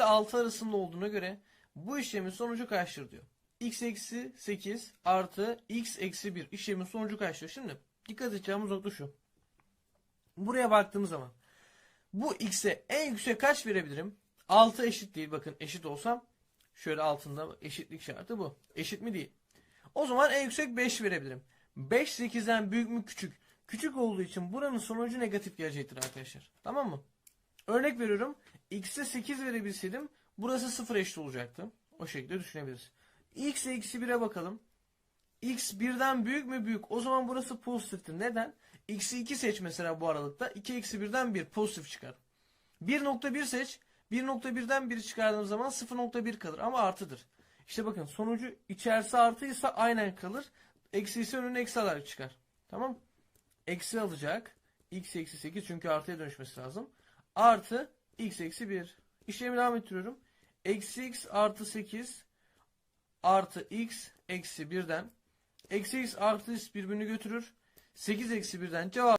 6 arasında olduğuna göre bu işlemin sonucu kaçtır diyor. x eksi 8 artı x eksi 1 işlemin sonucu kaçtır? Şimdi dikkat edeceğimiz nokta şu. Buraya baktığımız zaman bu x'e en yüksek kaç verebilirim? 6 eşit değil. Bakın eşit olsam şöyle altında eşitlik şartı bu. Eşit mi değil. O zaman en yüksek 5 verebilirim. 5 8'den büyük mü küçük? Küçük olduğu için buranın sonucu negatif gelecektir arkadaşlar. Tamam mı? Örnek veriyorum. X'e 8 verebilseydim burası 0 eşit olacaktı. O şekilde düşünebiliriz. X eksi 1'e bakalım. X birden büyük mü büyük? O zaman burası pozitiftir. Neden? X'i 2 seç mesela bu aralıkta. 2 eksi 1'den 1 pozitif çıkar. 1.1 seç. 1.1'den 1 çıkardığım zaman 0.1 kalır ama artıdır. İşte bakın sonucu içerisi artıysa aynen kalır. Eksi ise önüne eksi alarak çıkar. Tamam Eksi alacak. X eksi 8 çünkü artıya dönüşmesi lazım. Artı x eksi 1. İşlemi devam ettiriyorum. Eksi x artı 8 artı x eksi 1'den eksi x artı x birbirini götürür. 8 eksi 1'den cevap